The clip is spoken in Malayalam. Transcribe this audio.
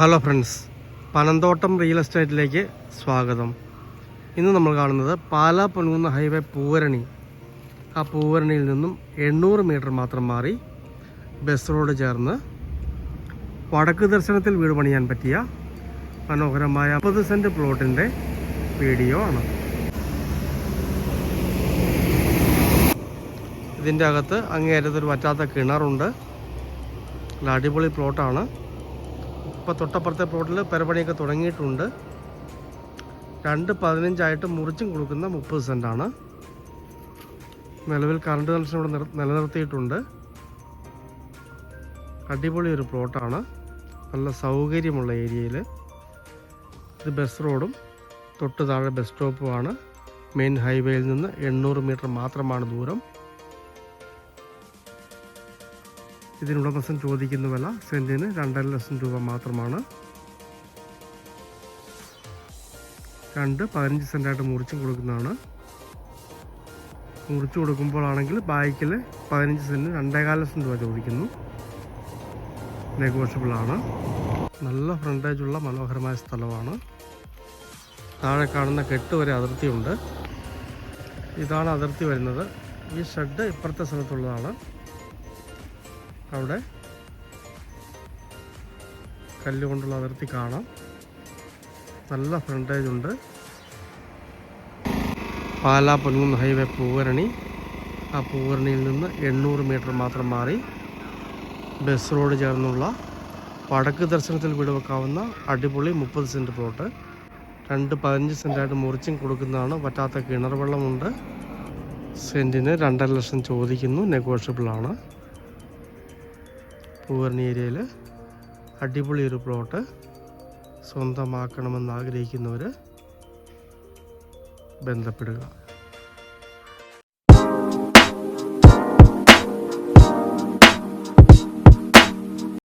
ഹലോ ഫ്രണ്ട്സ് പനന്തോട്ടം റിയൽ എസ്റ്റേറ്റിലേക്ക് സ്വാഗതം. ഇന്ന് നമ്മൾ കാണുന്നത് പാലാ പൊൻകുന്ന് ഹൈവേ പൂവരണി. ആ പൂവരണിയിൽ നിന്നും എണ്ണൂറ് മീറ്റർ മാത്രം മാറി ബസ് റോഡ് ചേർന്ന് വടക്ക് ദർശനത്തിൽ വീട് പണിയാൻ പറ്റിയ മനോഹരമായ മുപ്പത് സെന്റ് പ്ലോട്ടിന്റെ വീഡിയോ ആണ്. ഇതിന്റെ അകത്ത് അങ്ങേയറ്റത്തൊരു വറ്റാത്ത കിണറുണ്ട്. അടിപൊളി പ്ലോട്ടാണ് ഇപ്പോൾ തൊട്ടപ്പുറത്തെ പ്ലോട്ടിൽ പെരപണിയൊക്കെ തുടങ്ങിയിട്ടുണ്ട്. രണ്ട് പതിനഞ്ചായിട്ട് മുറിച്ചും കൊടുക്കുന്ന മുപ്പത് സെന്റാണ് നിലവിൽ കറണ്ട് കണക്ഷൻ ഇവിടെ നിലനിർത്തിയിട്ടുണ്ട്. അടിപൊളി ഒരു പ്ലോട്ടാണ് നല്ല സൗകര്യമുള്ള ഏരിയയിൽ. ഇത് ബസ് റോഡും തൊട്ട് താഴെ ബസ് സ്റ്റോപ്പുമാണ് മെയിൻ ഹൈവേയിൽ നിന്ന് എണ്ണൂറ് മീറ്റർ മാത്രമാണ് ദൂരം. ഇതിനുടമസ്ഥൻ ചോദിക്കുന്ന വില സെന്റിന് രണ്ടര ലക്ഷം രൂപ മാത്രമാണ്. രണ്ട് പതിനഞ്ച് സെന്റായിട്ട് മുറിച്ച് കൊടുക്കുന്നതാണ്. മുറിച്ച് കൊടുക്കുമ്പോഴാണെങ്കിൽ ബാക്കിൽ പതിനഞ്ച് സെന്റിന് രണ്ടേകാൽ ലക്ഷം രൂപ ചോദിക്കുന്നു. നെഗോഷ്യബിളാണ്. നല്ല ഫ്രണ്ടേജുള്ള മനോഹരമായ സ്ഥലമാണ്. താഴെ കാണുന്ന കെട്ട് വരെ അതിർത്തിയുണ്ട്. ഇതാണ് അതിർത്തി വരുന്നത്. ഈ ഷെഡ് ഇപ്പുറത്തെ സ്ഥലത്തുള്ളതാണ്. അവിടെ കല്ലുകൊണ്ടുള്ള അതിർത്തി കാണാം. നല്ല ഫ്രണ്ടേജ് ഉണ്ട്. പാലാ പൊൻകുന്ന് ഹൈവേ പൂവരണി. ആ പൂവരണിയിൽ നിന്ന് എണ്ണൂറ് മീറ്റർ മാത്രം മാറി ബസ് റോഡ് ചേർന്നുള്ള വടക്ക് ദർശനത്തിൽ വീട് വെക്കാവുന്ന അടിപൊളി മുപ്പത് സെന്റ് പ്ലോട്ട് രണ്ട് പതിനഞ്ച് സെന്റായിട്ട് മുറിച്ചും കൊടുക്കുന്നതാണ് പറ്റാത്ത കിണർ വെള്ളമുണ്ട്. സെന്റിന് രണ്ടര ലക്ഷം ചോദിക്കുന്നു നെഗോഷ്യബിളാണ് പൂവർണി ഏരിയയിൽ അടിപൊളി ഒരു പ്ലോട്ട് സ്വന്തമാക്കണമെന്ന് ആഗ്രഹിക്കുന്നവർ ബന്ധപ്പെടുക.